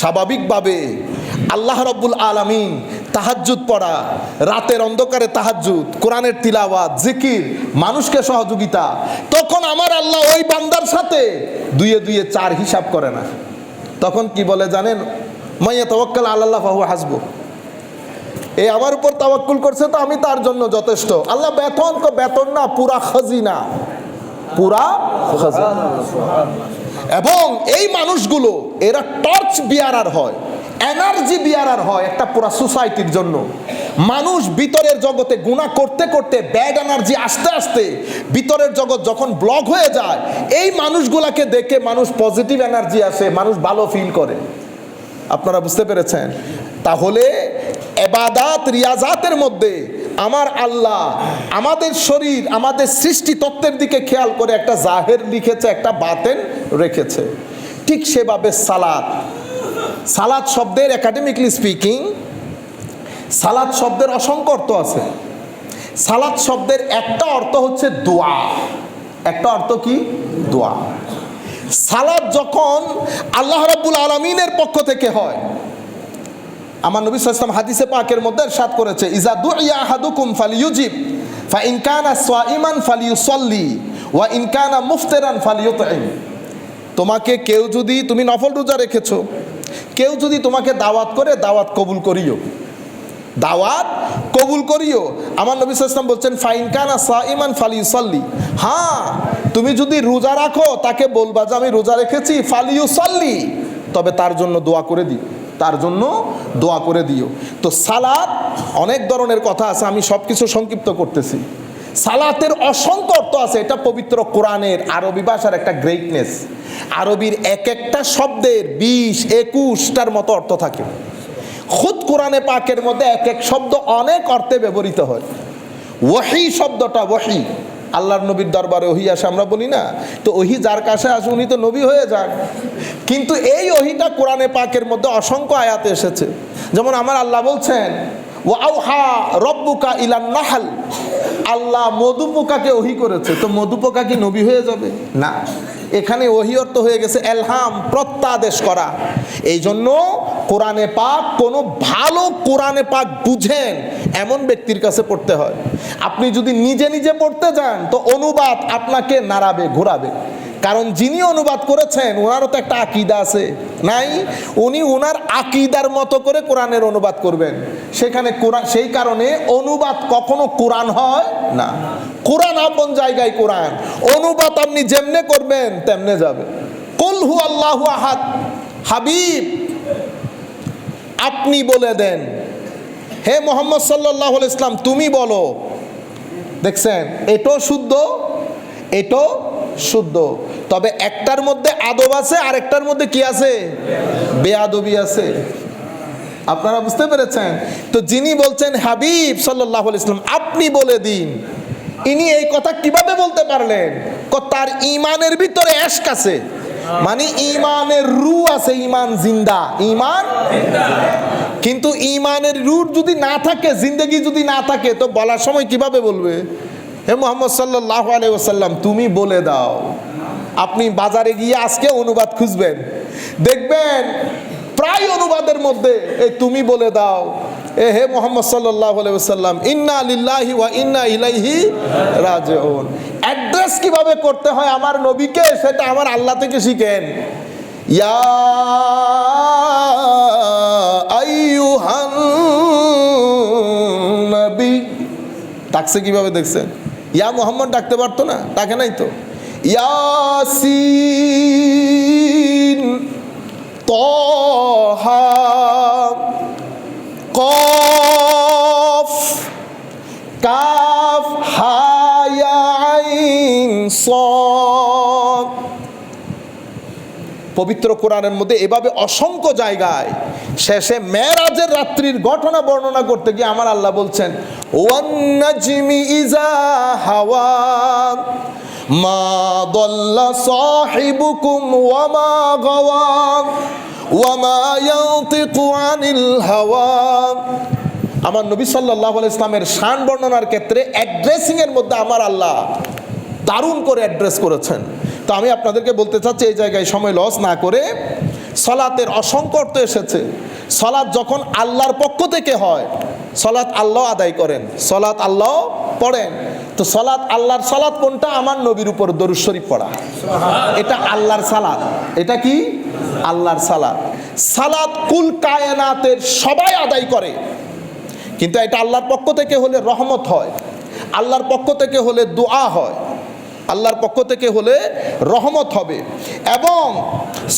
স্বাভাবিকভাবে আল্লাহ রব্বুল আলামিন তাহাজ্জুদ পড়া, রাতের অন্ধকারে তাহাজ্জুদ, কোরআনের তিলাওয়াত, জিকির, মানুষকে সহযোগিতা, তখন আমার আল্লাহ ওই বান্দার সাথে দুয়ে দুয়ে চার হিসাব করে না। তখন কি বলে জানেন? মাইয়া তওয়াক্কাল আল্লাহ ফাহু হাসবো এই আমার উপর তাওয়াক্কুল করছে তো আমি তার জন্য যথেষ্ট। আল্লাহ বেতন বেতন না, পুরা খাজিনা। পুরা এবং এই মানুষগুলো, এরা টর্চ বিয়ারার হয় এনার্জি বিয়ারার হয় একটা পুরা সোসাইটির জন্য। মানুষ ভিতরের জগতে গুণা করতে করতে ব্যাড এনার্জি আস্তে আস্তে ভিতরের জগৎ যখন ব্লক হয়ে যায়, এই মানুষগুলাকে দেখে মানুষ পজিটিভ এনার্জি আসে, মানুষ ভালো ফিল করে। আপনারা বুঝতে পেরেছেন? তাহলে এবাদাত, রিয়াজাতের মধ্যে আমার আল্লাহ আমাদের শরীর, আমাদের সৃষ্টি তত্ত্বের দিকে খেয়াল করে একটা জাহের লিখেছে, একটা বাতেন রেখেছে। ঠিক সেভাবে সালাদ। সালাদ শব্দের একাডেমিকলি স্পিকিং সালাদ শব্দের অসংখ্য অর্থ আছে। সালাদ শব্দের একটা অর্থ হচ্ছে দোয়া। একটা অর্থ কি? দোয়া। সালাদ যখন আল্লাহ রাব্বুল আলমিনের পক্ষ থেকে হয় আমার নবী সাল্লাম হাদিসে পাকের মধ্যে ইরশাদ করেছে, ইজা দুইয়া আহাদুকুম ফালিয়ুজিব ফা ইন কানা সাইমান ফালিয়ুসাল্লি, ওয়া ইন কানা মুফতিরান ফালিয়ুতইম তোমাকে কেউ যদি, তুমি নফল রোজা রেখেছো, কেউ যদি তোমাকে দাওয়াত করে, দাওয়াত কবুল করিও। দাওয়াত কবুল করিও। আমার নবী সাল্লাম বলছেন, ফাইন কানা সাইমান ফালিউসাল্লি হ্যাঁ তুমি যদি রোজা রাখো, তাকে বলবা যে আমি রোজা রেখেছি ফালিউসাল্লি তবে তার জন্য দোয়া করে দিও। তার জন্য দোয়া করে দিও। তো সালাদ অনেক ধরনের কথা আছে, আমি সব কিছু সংক্ষিপ্ত করতেছি। সালাতের অসংখ্য অর্থ আছে, এটা পবিত্র কোরআনের আরবি ভাষার একটা গ্রেটনেস আরবির এক একটা শব্দের বিশ, একুশটার মতো অর্থ থাকে। খুদ কোরআনে পাকের মধ্যে এক এক শব্দ অনেক অর্থে ব্যবহৃত হয়। ওহি শব্দটা ওহি আল্লাহর নবীর দরবারে ওহি আসে, আমরা বলি না। তো ওহি যার কাছে আসে, উনি তো নবী হয়ে যান। কিন্তু এই ওহিটা কোরআনে পাকের মধ্যে অসংখ্য আয়াতে এসেছে। যেমন আমার আল্লাহ বলছেন ও আউহা রব্বুকা ইলান নাহাল। আল্লাহ মধু পোকাকে ওহি করেছে। তো মধু পোকা কি নবী হয়ে যাবে? না। এখানে ওহি অর্থ হয়ে গেছে এলহাম, প্রত্যাদেশ করা। এই জন্য কোরআনে পাক কোনো ভালো কোরআনে পাক বুঝেন, এমন ব্যক্তির কাছে পড়তে হয়। আপনি যদি নিজে নিজে পড়তে যান, তো অনুবাদ আপনাকে নাড়াবে, ঘোরাবে। কারণ যিনি অনুবাদ করেছেন, ওনারও তো একটা আকিদা আছে। নাই? উনি ওনার আকিদার মতো করে কোরআনের অনুবাদ করবেন। সেখানে কোরআন সেই কারণে অনুবাদ কখনো কোরআন হয় না। কোরআন আপন জায়গায় কোরআন। অনুবাদ আপনি যেমনে করবেন, তেমনে যাবে। কুলহু আল্লাহ আহাদ। হাবিব, আপনি বলে দেন। হে মোহাম্মদ সাল্লাহ ইসলাম তুমি বলো। দেখছেন? এটাও শুদ্ধ এটাও শুদ্ধ। তবে একটার মধ্যে আদব আছে আর একটার মধ্যে কি আছে? বেআবি আছে। আপনারা বুঝতে পেরেছেন? তো যিনি বলছেন, হাবিব সাল্লাহ ইসলাম আপনি বলে দিন। ইনি এই কথা কীভাবে বলতে পারলেন? তার ইমানের ভিতরে এশক আছে। মানে ইমানের রু আছে ইমান জিন্দা। ইমান কিন্তু ইমানের রুট যদি না থাকে, জিন্দগি যদি না থাকে, তো বলার সময় কীভাবে বলবে? হে মোহাম্মদ সাল্লাহ আলাইসাল্লাম তুমি বলে দাও। আপনি বাজারে গিয়ে আজকে অনুবাদ খুঁজবেন। দেখবেন প্রায় অনুবাদের মধ্যে, এই তুমি বলে দাও। এ হে মোহাম্মদ সাল্লাহ আলাইসাল্লাম ইন্না লিল্লাহি ওয়া ইন্না ইলাইহি রাজিউন। অ্যাড্রেস কীভাবে করতে হয় আমার নবীকে, সেটা আমার আল্লাহ থেকে শিখেন। ইয়া আইয়ুহান নবী। ডাকছে কীভাবে দেখছেন? ইয়া মোহাম্মদ ডাকতে পারতো না ডাকে নাই তো। ইয়াসিন কফ কাফ হায়া আইন পবিত্র কোরআনের মধ্যে এভাবে অসংখ্য জায়গায় শেষে মেরাজের রাত্রির ঘটনা বর্ণনা করতে গিয়ে আমার আল্লাহ বলছেন ওয়ান্নাজমি ইজা হাওয়া, মা দল্লা সাহিবুকুম ওয়ামা গাওয়া ওয়ামা ইয়ান্তিকু আনিল হাওয়া। আমার নবী সাল্লাহ ইসলামের শান বর্ণনার ক্ষেত্রে অ্যাড্রেসিং এর মধ্যে আমার আল্লাহ দারুণ করে অ্যাড্রেস করেছেন। তো আমি আপনাদেরকে বলতে চাচ্ছি, এই জায়গায় সময় লস না করে সলাতের অসংখ্য অর্থ এসেছে। সলাৎ যখন আল্লাহর পক্ষ থেকে হয়, সলাৎ আল্লাহ আদায় করেন, সলাৎ আল্লাহ পড়েন। তো সলাৎ আল্লাহর সলাৎ কোনটা? আমার নবীর উপর দরুদ শরীফ পড়া। এটা আল্লাহর সালাত। এটা কি? আল্লাহর সালাত। সালাত কুল কায়নাতের সবাই আদায় করে। কিন্তু এটা আল্লাহর পক্ষ থেকে হলে রহমত হয়। আল্লাহর পক্ষ থেকে হলে দোয়া হয়। আল্লাহর পক্ষ থেকে হলে রহমত হবে। এবং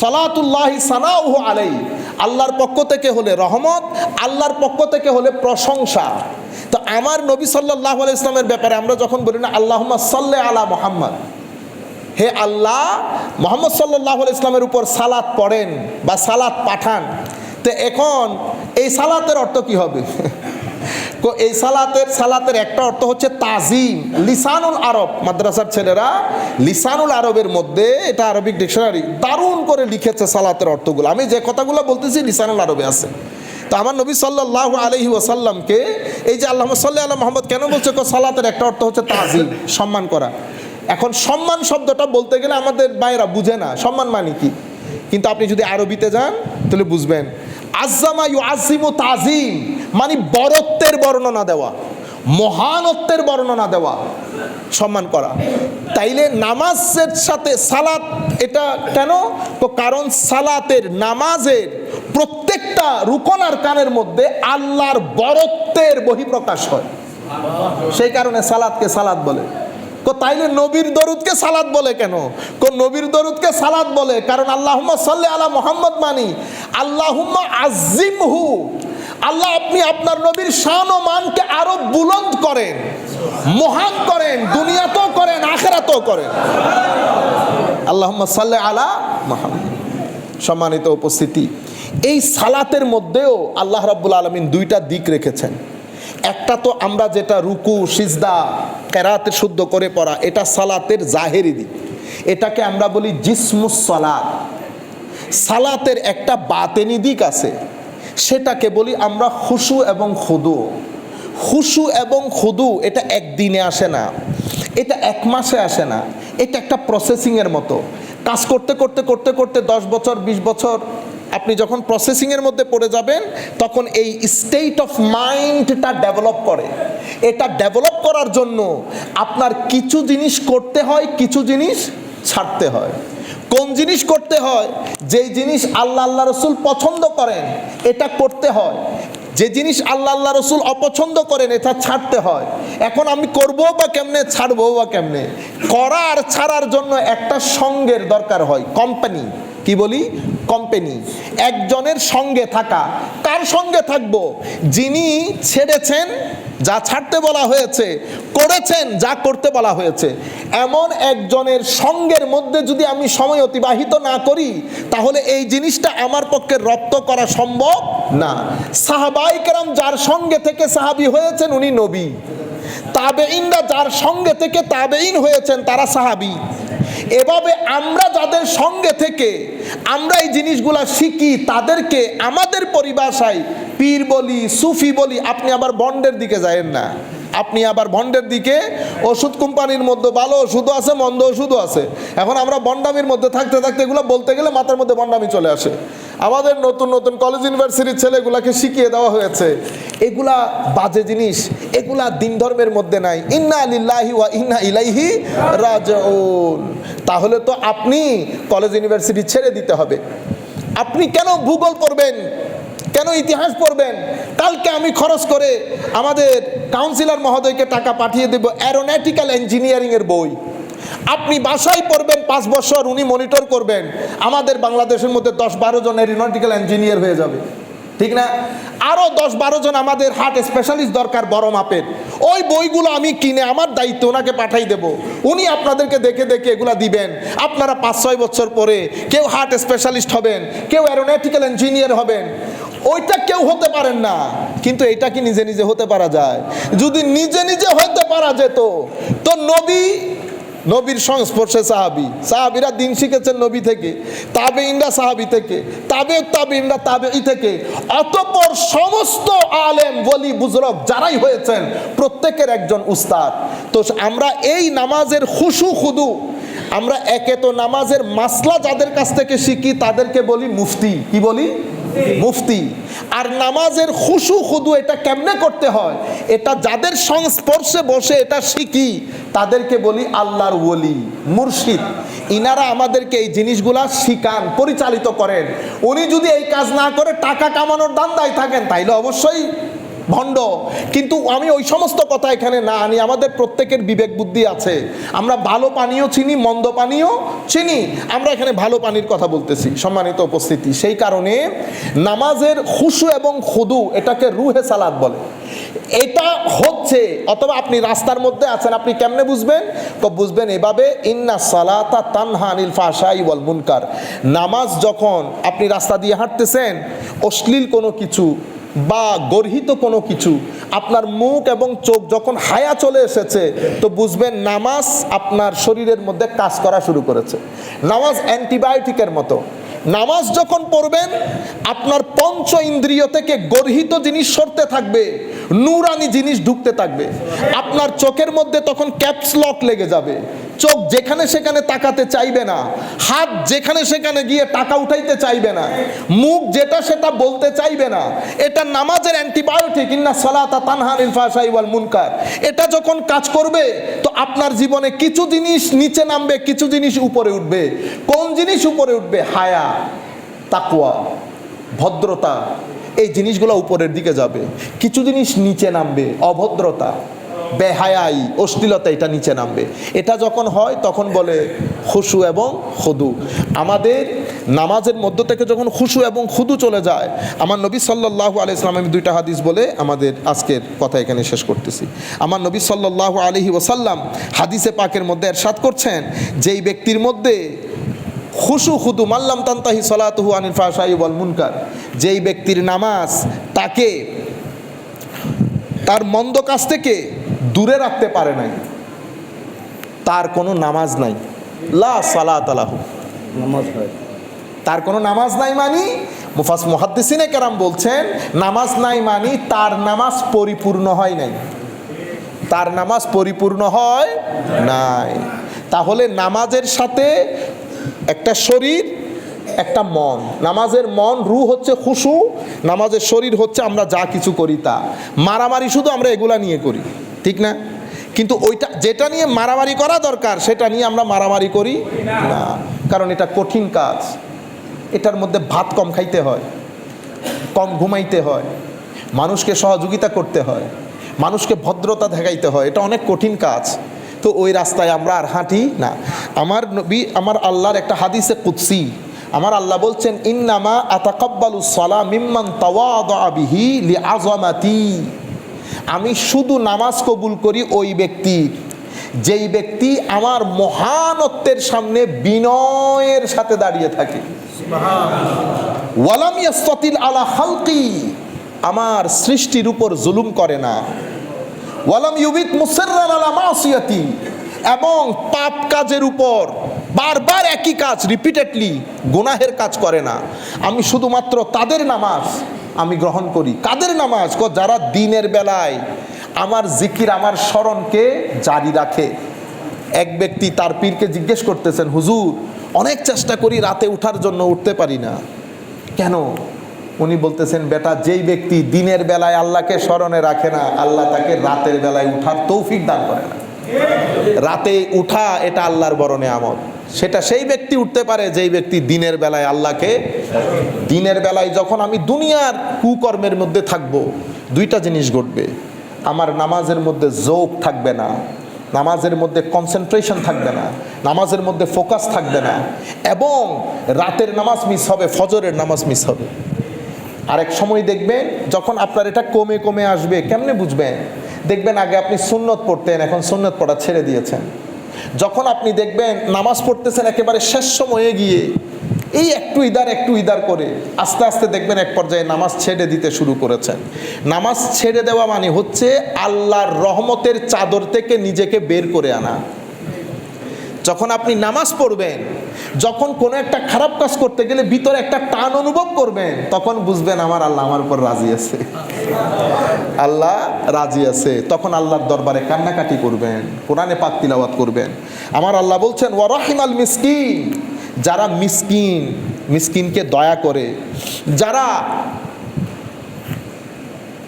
সলাতুল্লাহ সানাউহ আলাই আল্লাহর পক্ষ থেকে হলে রহমত, আল্লাহর পক্ষ থেকে হলে প্রশংসা। তো আমার নবী সাল্লাহ ইসলামের ব্যাপারে আমরা যখন বলি না আল্লাহ সাল্লে আলা মোহাম্মদ হে আল্লাহ, মোহাম্মদ সাল্লাহ ইসলামের উপর সালাত পড়েন বা সালাত পাঠান। তো এখন এই সালাতের অর্থ কি হবে? এই সালাতের সালাতের একটা অর্থ হচ্ছে তাজিম, লিসানুল আরব, মাদ্রাসার ছেলেরা লিসানুল আরবের মধ্যে, এটা আরবিক ডিকশনারি, দারুণ করে লিখেছে সালাতের অর্থগুলো। আমি যে কথাগুলো বলতেছি লিসানুল আরবে আছে। তো আমার নবী সাল্লাহ আলহি ওসাল্লামকে এই যে আল্লাহ সাল্লাহ আল্লাহ মোহাম্মদ কেন বলছে সালাতের একটা অর্থ হচ্ছে তাজিম, সম্মান করা। এখন সম্মান শব্দটা বলতে গেলে আমাদের মায়েরা বুঝে না, সম্মান মানে কি? কিন্তু আপনি যদি আরবিতে যান, তাহলে বুঝবেন। আজ্জামা ইউ আজিমু তাজিম মানে বরত্বের বর্ণনা দেওয়া, মহানত্বের বর্ণনা দেওয়া, সম্মান করা। তাইলে নামাজের সাথে সালাত, এটা কেন? তো কারণ সালাতের নামাজের প্রত্যেকটা রুকন আর কানের মধ্যে আল্লাহর বরত্বের বহিঃপ্রকাশ হয়। সেই কারণে সালাদকে সালাদ বলে। কো, তাইলে নবীর দরুদকে সালাদ বলে কেন? কো, নবীর দরুদকে সালাদ বলে, কারণ আল্লাহুম্মা সাল্লি আলা মোহাম্মদ মানি। আল্লাহুম্মা আজিমহু আল্লাহ আপনি আপনার নবীর শান ও মানকে আরও বুলন্দ করেন, মহান করেন, দুনিয়াতেও করেন, আখেরাতেও করেন। আল্লাহুম্মা সাল্লি আলা মোহাম্মদ। সম্মানিত উপস্থিতি, এই সালাতের মধ্যেও আল্লাহ রাব্বুল আলমিন দুইটা দিক রেখেছেন। একটা তো আমরা যেটা রুকু, সিজদা, কেরাতে শুদ্ধ করে পড়া, এটা সালাতের জাহেরি দিক। এটাকে আমরা বলি জিসমুস সালাত। সালাতের একটা বাতেনি দিক আছে, সেটাকে বলি আমরা খুশু এবং খুদু। খুশু এবং খুদু, এটা একদিনে আসে না, এটা এক মাসে আসে না, এটা একটা প্রসেসিংয়ের মতো। কাজ করতে করতে করতে করতে দশ বছর, বিশ বছর আপনি যখন প্রসেসিংয়ের মধ্যে পড়ে যাবেন, তখন এই স্টেট অফ মাইন্ডটা ডেভেলপ করে। এটা ডেভেলপ করার জন্য আপনার কিছু জিনিস করতে হয়, কিছু জিনিস ছাড়তে হয়। কোন জিনিস করতে হয়? যেই জিনিস আল্লাহ আল্লাহ রসুল পছন্দ করেন, এটা করতে হয়। যে জিনিস আল্লাহ আল্লাহ রসুল অপছন্দ করেন, এটা ছাড়তে হয়। এখন আমি করব বা কেমনে? ছাড়বো বা কেমনে? করার ছাড়ার জন্য একটা সঙ্গের দরকার হয় কোম্পানি কি বলি? কোম্পানি একজনের সঙ্গে থাকা। কার সঙ্গে থাকব? যিনি ছেড়েছেন যা ছাড়তে বলা হয়েছে, করেছেন যা করতে বলা হয়েছে। এমন একজনের সঙ্গের মধ্যে যদি আমি সময় অতিবাহিত না করি, তাহলে এই জিনিসটা আমার পক্ষে রপ্ত করা সম্ভব না। সাহাবাই কেরাম যার সঙ্গে থেকে সাহাবি হয়েছেন, উনি নবী। তাবেইনরা যার সঙ্গে থেকে তাবেইন হয়েছেন, তারা সাহাবি। এভাবে আমরা যাদের সঙ্গে থেকে আমরা এই জিনিসগুলা শিখি, তাদেরকে আমাদের পরিভাষায় পীর বলি, সুফি বলি, আপনি আবার বন্ডের দিকে যায়েন না। আপনি আবার বন্ডের দিকে, ওষুধ কোম্পানির মধ্যে ভালো ওষুধও আছে, মন্দ ওষুধও আছে। এখন আমরা বন্ডামির মধ্যে থাকতে থাকতে এগুলো বলতে গেলে মাথার মধ্যে বন্ডামি চলে আসে। আমাদের নতুন নতুন কলেজ ইউনিভার্সিটির ছেলেগুলাকে শিখিয়ে দেওয়া হয়েছে। এগুলা বাজে জিনিস, এগুলা দিন ধর্মের মধ্যে নাই। ইন্না লিল্লাহি ওয়া ইন্না ইলাইহি রাজিউন। তাহলে তো আপনি কলেজ ইউনিভার্সিটি ছেড়ে দিতে হবে। আপনি কেন ভূগোল পড়বেন? কেন ইতিহাস পড়বেন? কালকে আমি খরচ করে আমাদের কাউন্সিলর মহোদয়কে টাকা পাঠিয়ে দেব অ্যারোনটিক্যাল ইঞ্জিনিয়ারিংয়ের বই। আপনি বাসায় পড়বেন পাঁচ বছর, উনি মনিটর করবেন। আমাদের বাংলাদেশের মধ্যে দশ বারো জন অ্যারোনটিক্যাল ইঞ্জিনিয়ার হয়ে যাবে। ঠিক না? আরও দশ বারো জন আমাদের হার্ট স্পেশালিস্ট দরকার বড় মাপের। ওই বইগুলো আমি কিনে আমার দায়িত্ব ওনাকে পাঠাই দেব। উনি আপনাদেরকে দেখে দেখে এগুলা দিবেন। আপনারা পাঁচ, ছয় বছর পরে কেউ হার্ট স্পেশালিস্ট হবেন, কেউ অ্যারোনটিক্যাল ইঞ্জিনিয়ার হবেন। ওইটা কেউ হতে পারেন না। কিন্তু এটা কি নিজে নিজে হতে পারা যায়? যদি নিজে নিজে হতে পারা যেত, তো নবী নবীর সংস্পর্শে সাহাবি। সাহাবিরা দিন শিখেছেন নবী থেকে তাবে ইন্ডা সাহাবি থেকে তাবে তাবে ইন্ডা তাবে ই থেকে। অতপর সমস্ত আলেম বলি বুজরক যারাই হয়েছেন, প্রত্যেকের একজন উস্তাদ। তো আমরা এই নামাজের খুশু খুদু, আমরা একে তো নামাজের মাসলা যাদের কাছ থেকে শিখি, তাদেরকে বলি মুফতি। কি বলি? মুফতি। আর নামাজের খুশু খুদু এটা কেমনে করতে হয়? এটা যাদের সংস্পর্শে বসে এটা শিখি, তাদেরকে বলি আল্লাহর ওলি, মুর্শিদ। ইনারা আমাদেরকে এই জিনিসগুলা শিখান, পরিচালিত করেন। উনি যদি এই কাজ না করে টাকা কামানোর দান্দায় থাকেন, তাইলে অবশ্যই ভণ্ড। কিন্তু আমি ওই সমস্ত কথা এখানে না আনি, আমাদের প্রত্যেকের বিবেক বুদ্ধি আছে। আমরা ভালো পানীয় চিনি, মন্দ পানীয় চিনি। আমরা এখানে ভালো পানির কথা বলতেছি, সম্মানিত উপস্থিতি। সেই কারণে নামাজের খুশু এবং খুদু এটাকে রুহে সালাদ বলে। এটা হচ্ছে, অথবা আপনি রাস্তার মধ্যে আছেন, আপনি কেমনে বুঝবেন? তো বুঝবেন এভাবে, ইন্না সালাতা তানহা আনিল ফাশাই ওয়াল মুনকার। নামাজ যখন আপনি রাস্তা দিয়ে হাঁটতেছেন, অশ্লীল কোনো কিছু বা গর্হিত কোনো কিছু, আপনার মুখ এবং চোখ যখন হায়া চলে এসেছে, তো বুঝবেন নামাজ আপনার শরীরের মধ্যে কাজ করা শুরু করেছে। নামাজ অ্যান্টিবায়োটিকের মতো। নামাজ যখন পড়বেন, আপনার পঞ্চ ইন্দ্রিয় থেকে গর্হিত জিনিস সরতে থাকবে, নুরানি জিনিস ঢুকতে থাকবে। আপনার চোখের মধ্যে তখন ক্যাপস লক লেগে যাবে। চোখ যেখানে সেখানে তাকাতে চাইবে না। হাত যেখানে সেখানে গিয়ে টাকা উঠাইতে চাইবে না। মুখ যেটা সেটা বলতে চাইবে না। এটা নামাজের অ্যান্টিবায়োটিক, ইন্না সালাতা তানহানিল ফাশাই ওয়াল মুনকার। এটা যখন কাজ করবে, তো আপনার জীবনে কিছু জিনিস নিচে নামবে, কিছু জিনিস উপরে উঠবে। কোন জিনিস উপরে উঠবে? হায়া। তাকওয়া, ভদ্রতা, এই জিনিসগুলো উপরের দিকে যাবে। কিছু জিনিস নিচে নামবে, অভদ্রতা, বেহায়াই, অশ্লীলতা এটা নিচে নামবে। এটা যখন হয়, তখন বলে খুশু এবং খুদু। আমাদের নামাজের মধ্য থেকে যখন খুশু এবং খুদু চলে যায়, আমার নবী সাল্লাহ আলাইসলাম আমি দুইটা হাদিস বলে আমাদের আজকের কথা এখানে শেষ করতেছি। আমার নবী সাল্লাহ আলহি ওসাল্লাম হাদিসে পাকের মধ্যে এরশাদ করছেন, যেই ব্যক্তির মধ্যে খুশু খুদু মাল্লাম তান্তাহি সলাতহু আনিল ফাশাই ওয়াল মুনকার। যেই ব্যক্তির নামাজ তাকে তার মন্দ কাজ থেকে দূরে রাখতে পারে নাই তার কোনো নামাজ নাই। লা সালাত আলাহু নামাজ হয় তার কোনো নামাজ নাই মানি মুফাস মুহাদ্দিসিনে কেরাম বলছেন নামাজ নাই মানি তার নামাজ পরিপূর্ণ হয় নাই। তার নামাজ পরিপূর্ণ হয় নাই। তাহলে নামাজের সাথে একটা শরীর, একটা মন। নামাজের মন রু হচ্ছে খুশু, নামাজের শরীর হচ্ছে আমরা যা কিছু করি তা। মারামারি শুধু আমরা এগুলা নিয়ে করি, ঠিক না? কিন্তু ওইটা, যেটা নিয়ে মারামারি করা দরকার, সেটা নিয়ে আমরা মারামারি করি না। কারণ এটা কঠিন কাজ। এটার মধ্যে ভাত কম খাইতে হয়, কম ঘুমাইতে হয়, মানুষকে সহযোগিতা করতে হয়, মানুষকে ভদ্রতা দেখাইতে হয়। এটা অনেক কঠিন কাজ। তো ওই রাস্তায় আমরা আর হাঁটি না। আমার নবী, আমার আল্লাহর একটা হাদিসে কুৎসি আমার আল্লাহ বলছেন, ইন্নামা আতাকাব্বালু সলা মিম্মান তাওয়াদা বিহি লি আযমাতি আমি শুধু নামাজ কবুল করি ওই ব্যক্তি। যেই ব্যক্তি আমার মহানত্বের সামনে বিনয়ের সাথে দাঁড়িয়ে থাকে। ওয়ালাম ইয়াস্তাতিল আলা খালকি। আমার সৃষ্টির উপর জুলুম করে না। ওয়ালাম ইউবিত মুসাররান আলা মাসিয়াতি। এবং পাপ কাজের উপর বারবার একই কাজ রিপিটেডলি গুনাহের কাজ করে না। আমি শুধুমাত্র তাদের নামাজ আমি গ্রহণ করি। কাদের নামাজ? যারা দিনের বেলায় আমার জিকির, আমার স্মরণকে জারি রাখে। এক ব্যক্তি তার পীরকে জিজ্ঞেস করতেছেন, হুজুর, অনেক চেষ্টা করি রাতে উঠার জন্য উঠতে পারি না। কেন? উনি বলতেছেন, বেটা, যেই ব্যক্তি দিনের বেলায় আল্লাহকে স্মরণে রাখে না, আল্লাহ তাকে রাতের বেলায় উঠার তৌফিক দান করে না। রাতে উঠা, এটা আল্লাহর বরণে আমল সেটা সেই ব্যক্তি উঠতে পারে, যেই ব্যক্তি দিনের বেলায় আল্লাহকে, দিনের বেলায় যখন আমি দুনিয়ার কুকর্মের মধ্যে থাকব, দুইটা জিনিস ঘটবে। আমার নামাজের মধ্যে যোগ থাকবে না, নামাজের মধ্যে কনসেন্ট্রেশন থাকবে না, নামাজের মধ্যে ফোকাস থাকবে না, এবং রাতের নামাজ মিস হবে, ফজরের নামাজ মিস হবে। আরেক সময় দেখবেন যখন আপনার এটা কমে কমে আসবে, কেমনে বুঝবেন? দেখবেন আগে আপনি সুন্নত পড়তেন, এখন সুন্নত পড়া ছেড়ে দিয়েছেন। যখন আপনি দেখবেন নামাজ পড়তেছেন একেবারে শেষ সময়ে গিয়ে, এই একটু ইদার একটু ইদার করে, আস্তে আস্তে দেখবেন এক পর্যায়ে নামাজ ছেড়ে দিতে শুরু করেছেন। নামাজ ছেড়ে দেওয়া মানে হচ্ছে আল্লাহর রহমতের চাদর থেকে নিজেকে বের করে আনা। যখন আপনি নামাজ পড়বেন যখন কোনো একটা খারাপ কাজ করতে গেলে ভিতরে একটা টান অনুভব করবেন, তখন বুঝবেন আমার আল্লাহ আমার উপর রাজি আছে। আল্লাহ রাজি আছে। তখন আল্লাহর দরবারে কান্নাকাটি করবেন, কোরআনে পাক তিলাওয়াত করবেন। আমার আল্লাহ বলছেন ওয়ারাহিমাল মিসকিন। যারা মিসকিন, মিসকিনকে দয়া করে, যারা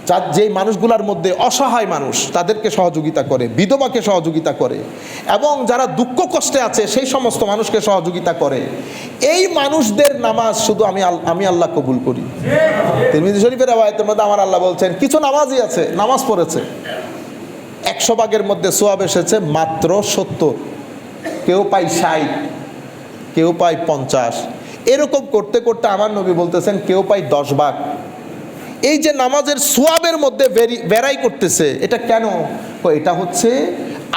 যার যেই মানুষগুলোর মধ্যে অসহায় মানুষ তাদেরকে সহযোগিতা করে, বিধবাকে সহযোগিতা করে এবং যারা দুঃখ কষ্টে আছে সেই সমস্ত মানুষকে সহযোগিতা করে। এই মানুষদের নামাজ শুধু আমি আমি আল্লাহ কবুল করি। তিরমিজি শরীফের আওয়ায়তের মধ্যে আমার আল্লাহ বলছেন, কিছু নামাজই আছে, নামাজ পড়েছে। একশো ভাগের মধ্যে সোয়াব এসেছে মাত্র সত্তর। কেউ পায় ষাট, কেউ পায় পঞ্চাশ। এরকম করতে করতে আমার নবী বলতেছেন, কেউ পায় দশ ভাগ। এই যে নামাজের সোয়াবের মধ্যে ভেরাই করতেছে, এটা কেন? এটা হচ্ছে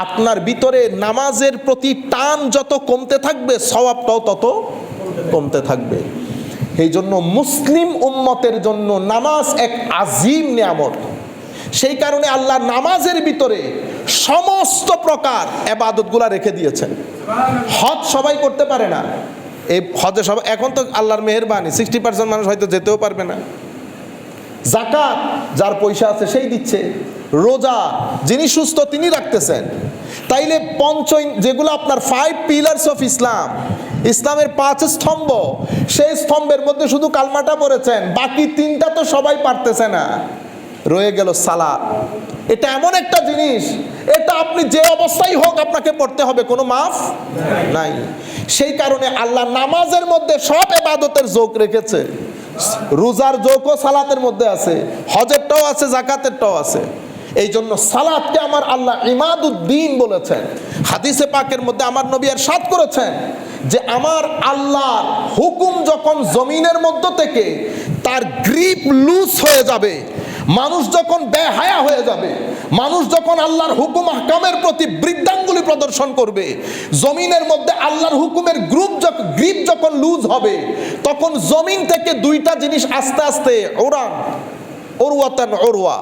আপনার ভিতরে নামাজের প্রতি টান যত কমতে থাকবে, সওয়াবটাও তত কমতে থাকবে। এই জন্য মুসলিম উম্মতের জন্য নামাজ এক আজিম নিয়ামত। সেই কারণে আল্লাহ নামাজের ভিতরে সমস্ত প্রকার এবাদতগুলা রেখে দিয়েছেন। হজ সবাই করতে পারে না। এই হজে সবাই এখন তো আল্লাহর মেহেরবানি সিক্সটি পার্সেন্ট মানুষ হয়তো যেতেও পারবে না। জাকাত যার পয়সা আছে সেই দিচ্ছে। রোজা, যিনি সুস্থ তিনি রাখতেছেন। তাইলে পঞ্চ যেগুলো আপনার ফাইভ পিলার্স অফ ইসলাম ইসলামের পাঁচ স্তম্ভ, সেই স্তম্ভের মধ্যে শুধু কালমাটা পড়েছেন, বাকি তিনটা তো সবাই পারতেছে না। রয়ে গেল সালাদ। এটা এমন একটা জিনিস, এটা আপনি যে অবস্থায় হোক আপনাকে পড়তে হবে, কোনো মাফ নাই। সেই কারণে আল্লাহ নামাজের মধ্যে সব এবাদতের যোগ রেখেছে। রোজার যোগও সালাতের মধ্যে আছে, হজেরটাও আছে, জাকাতেরটাও আছে। এই জন্য সালাদকে আমার আল্লাহ ইমাদুদ্দিন বলেছেন। হাদিসে পাকের মধ্যে আমার নবী আর সাত করেছেন যে আমার আল্লাহর হুকুম যখন জমিনের মধ্য থেকে তার গ্রিপ লুজ হয়ে যাবে মানুষ যখন বেহায়া হয়ে যাবে, মানুষ যখন আল্লাহর হুকুম হাকামের প্রতি বৃদ্ধাঙ্গুলি প্রদর্শন করবে, জমিনের মধ্যে আল্লাহর হুকুমের গ্রুপ গ্রিপ যখন লুজ হবে, তখন জমিন থেকে দুইটা জিনিস আস্তে আস্তে ওরান ওরুয়াতান ওরুয়া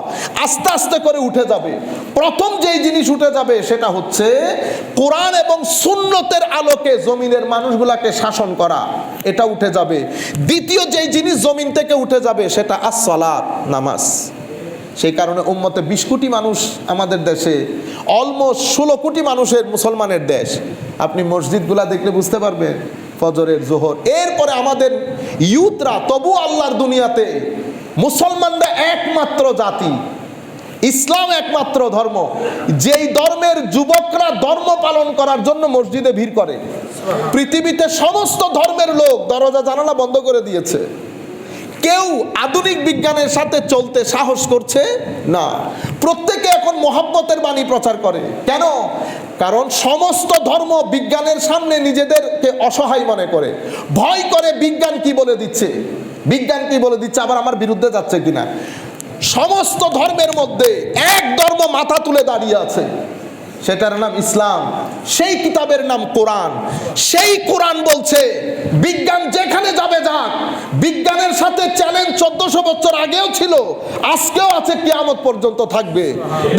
আস্তে আস্তে করে উঠে যাবে। প্রথম যেই জিনিস উঠে যাবে সেটা হচ্ছে কোরআন এবং সুন্নতের আলোকে জমিনের মানুষগুলাকে শাসন করা, এটা উঠে যাবে। দ্বিতীয় যেই জিনিস জমিন থেকে উঠে যাবে সেটা আসসালাত, নামাজ। সেই কারণে উম্মতে বিশ কোটি মানুষ আমাদের দেশে অলমোস্ট ষোলো কোটি মানুষের মুসলমানের দেশ। আপনি মসজিদগুলা দেখলে বুঝতে পারবেন, ফজরের জোহর। এরপরে আমাদের ইউথরা, তবু আল্লাহর দুনিয়াতে মুসলমানরা একমাত্র জাতি। ইসলাম একমাত্র ধর্ম। যেই ধর্মের যুবকরা ধর্ম পালন করার জন্য মসজিদে ভিড় করে। পৃথিবীতে সমস্ত ধর্মের লোক দরজা জানালা বন্ধ করে দিয়েছে। কেউ আধুনিক বিজ্ঞানের সাথে চলতে সাহস করছে? না। প্রত্যেকে এখন মোহাব্বতের বাণী প্রচার করে। কেন? কারণ সমস্ত ধর্ম বিজ্ঞানের সামনে নিজেদেরকে অসহায় মনে করে। ভয় করে বিজ্ঞান কি বলে দিচ্ছে? বিজ্ঞান কি বলে দিচ্ছে? আবার আমার বিরুদ্ধে যাচ্ছে কিনা? সমস্ত ধর্মের মধ্যে এক ধর্ম মাথা তুলে দাঁড়িয়ে আছে। সেটার নাম ইসলাম। সেই কিতাবের নাম কোরআন। সেই কোরআন বলছে, বিজ্ঞান যেখানে যাবে যাক, বিজ্ঞানের সাথে চ্যালেঞ্জ চোদ্দশো বছর আগেও ছিল, আজকেও আছে, কিয়ামত পর্যন্ত থাকবে।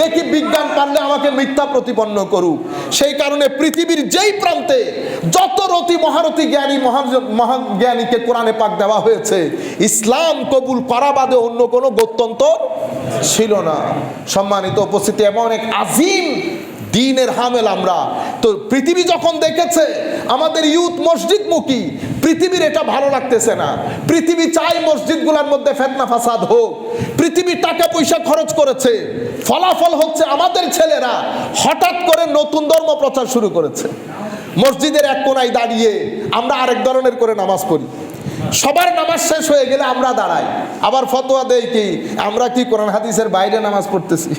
দেখি বিজ্ঞান পারলে আমাকে মিথ্যা প্রতিপন্ন করুক। সেই কারণে পৃথিবীর যেই প্রান্তে যত রতি মহারথী জ্ঞানী মহান মহান জ্ঞানীকে কোরআনে পাক দেওয়া হয়েছে, ইসলাম কবুল করা বাদে অন্য কোনো গত্যন্তর ছিল না। সম্মানিত উপস্থিতি, এমন এক আজিম দিনের হামেল আমরা। তো পৃথিবী যখন দেখেছে, আমাদের ইউথ মসজিদমুখী, পৃথিবীর এটা ভালো লাগতেছে না। পৃথিবী চাই মসজিদগুলোর মধ্যে ফেতনা ফাসাদ হোক। পৃথিবী টাকা পয়সা খরচ করেছে। ফলাফল হচ্ছে আমাদের ছেলেরা হঠাৎ করে নতুন ধর্ম প্রচার শুরু করেছে। মসজিদের এক কোনায় দাঁড়িয়ে আমরা আরেক ধরনের করে নামাজ পড়ি। সবার নামাজ শেষ হয়ে গেলে আমরা দাঁড়াই। আবার ফতোয়া দেই কি, আমরা কি কোরআন হাদিসের বাইরে নামাজ পড়তেছি?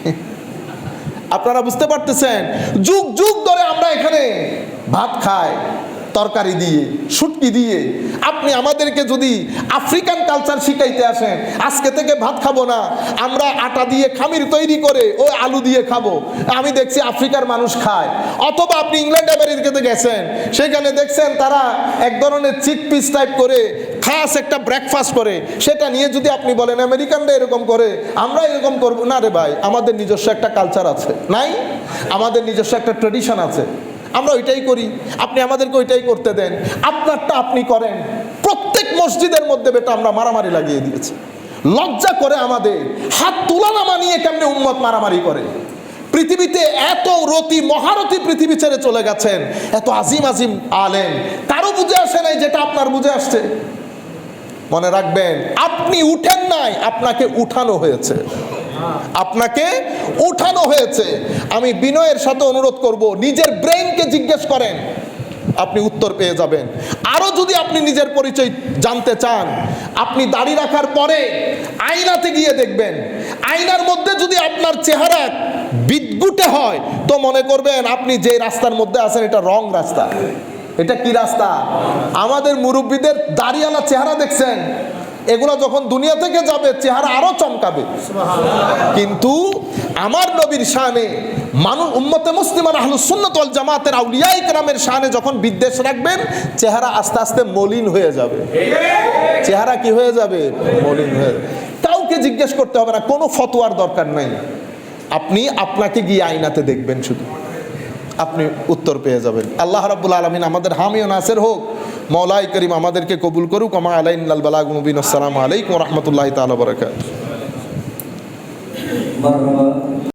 আপনারা বুঝতে পারতেছেন? যুগ যুগ ধরে আমরা এখানে ভাত খাই। তরকারি দিয়ে, শুটকি দিয়ে। আপনি আমাদেরকে যদি আফ্রিকান কালচার শিখাইতে আসেন, আজকে থেকে ভাত খাব না, আমরা আটা দিয়ে খামির তৈরি করে ও আলু দিয়ে খাব। আমি দেখছি আফ্রিকার মানুষ খায়। অথবা আপনি ইংল্যান্ড, আমেরিকাতে গেছেন, সেখানে দেখছেন তারা এক ধরনের চিক পিস টাইপ করে খাস একটা ব্রেকফাস্ট করে। সেটা নিয়ে যদি আপনি বলেন, আমেরিকানরা এরকম করে, আমরা এরকম করব। না রে ভাই, আমাদের নিজস্ব একটা কালচার আছে। নাই? আমাদের নিজস্ব একটা ট্রেডিশন আছে। আমরা ওইটাই করি। আপনি আমাদেরকে ওইটাই করতে দেন। আপনারটা আপনি করেন। প্রত্যেক মসজিদের মধ্যে বেটা আমরা মারামারি লাগিয়ে দিয়েছি। লজ্জা করে আমাদের। হাত তুলানামা নিয়ে কেমনে উম্মত মারামারি করে? পৃথিবীতে এত রতি মহারথী পৃথিবী ছেড়ে চলে গেছেন। এত আজিম আজিম আলেন কারও বুঝে আসে নাই যেটা আপনার বুঝে আসছে? মনে রাখবেন, আপনি উঠেন নাই, আপনাকে উঠানো হয়েছে। আপনাকে উঠানো হয়েছে। আমি বিনয়ের সাথে অনুরোধ করব, নিজের ব্রেইনকে জিজ্ঞেস করেন, আপনি উত্তর পেয়ে যাবেন। আরও যদি আপনি নিজের পরিচয় জানতে চান, আপনি দাড়ি রাখার পরে আয়নাতে গিয়ে দেখবেন। আয়নার মধ্যে যদি আপনার চেহারা বিদ্যুটে হয়, তো মনে করবেন আপনি যে রাস্তার মধ্যে আছেন, এটা রং রাস্তা। এটা কি রাস্তা? আমাদের মুরব্বীদের দাড়িওয়ালা চেহারা দেখছেন। এগুলো যখন দুনিয়া থেকে যাবে চেহারা আরও চমকাবে। কিন্তু আমার নবীর শানে মানুষ উম্মতে মুসলিমান আহলুস সুন্নাত ওয়াল জামাতের আউলিয়া ইকরামের শানে যখন বিদ্বেষ রাখবেন চেহারা আস্তে আস্তে মলিন হয়ে যাবে। চেহারা কি হয়ে যাবে? মলিন হয়ে কাউকে জিজ্ঞেস করতে হবে না কোনো ফতোয়ার দরকার নাই। আপনি আপনাকে গিয়ে আয়নাতে দেখবেন শুধু। আপনি উত্তর পেয়ে যাবেন। আল্লাহ রাব্বুল আলমিন আমাদের হামিও নাসের হোক মৌলাই করিম আমাদেরকে কবুল করুক। আমা আলাইন লাল বালাগ মুবিন। আসসালামু আলাইকুম রহমতুল্লাহ তালা বরকাত